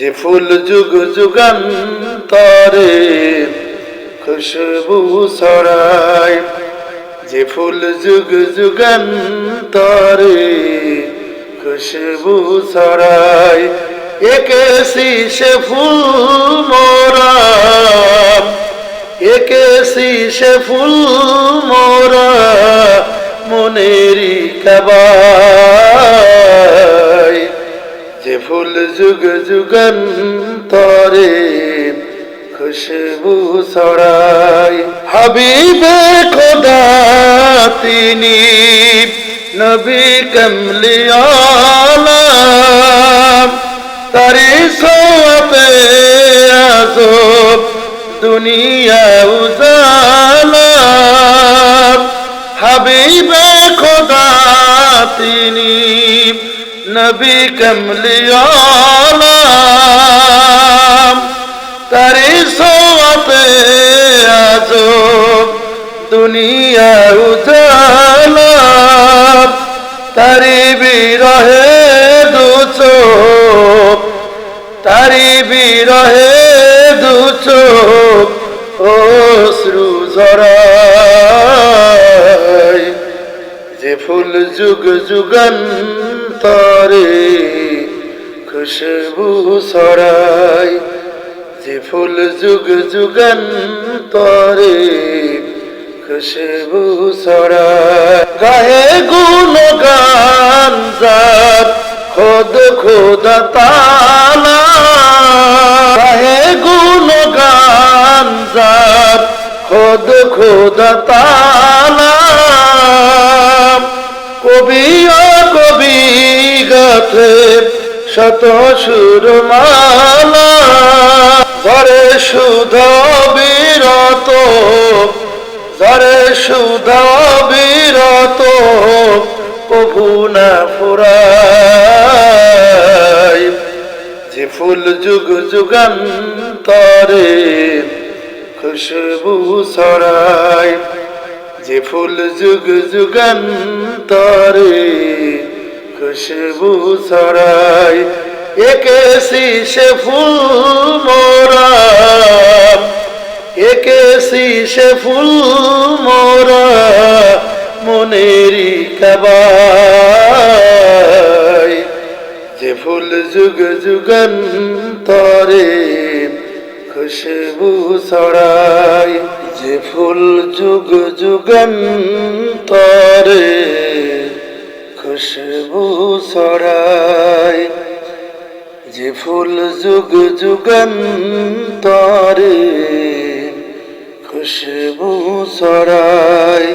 যে ফুল যুগ যুগান্তরে খুশবু ছড়ায়, যে ফুল যুগ যুগান্তরে খুশবু ছড়ায় একে সে ফুল মোরা একে সে ফুল মোরা মনেরি কাবায় ফুল যুগ যুগান্তরে খুশবু ছড়াই। হাবিবে খোদা তিনি, নবী কমলিয়ালা তারি সোপে আজব দুনিয়া উজালা। হাবিবে খোদা তিনি নবী কমলিয়ালা তারি সোপে আজব দুনিয়া উজালা তারি বিরহে দুচো তারি বিরহে দুচো অশ্রু জরায় যে ফুল যুগ যুগান্তরে খুশবু ছড়ায় যে ফুল যুগ যুগান্তরে খুশবু ছড়ায় গায়ে গুণ গান যার, খোদ খোদ তালা। গুণ গান যার, খোদ খোদ তালা। কবি গাথে শত সুরমালা ধরে সুধ বিরত ধরে সুধ বিরত কভু না ফুরায় যে ফুল যুগ যুগান্তরে খুশবু সরাই যে ফুল যুগ যুগান্তরে খুশবু ছড়ায় একে সে ফুল মোরা। একে সে ফুল মোরা মনেরি কাবায়। যে ফুল যুগ যুগান্তরে খুশবু ছড়ায় যে ফুল যুগ যুগান্তরে খুশবু ছড়ায় যে ফুল যুগ যুগান্তরে খুশবু ছড়ায়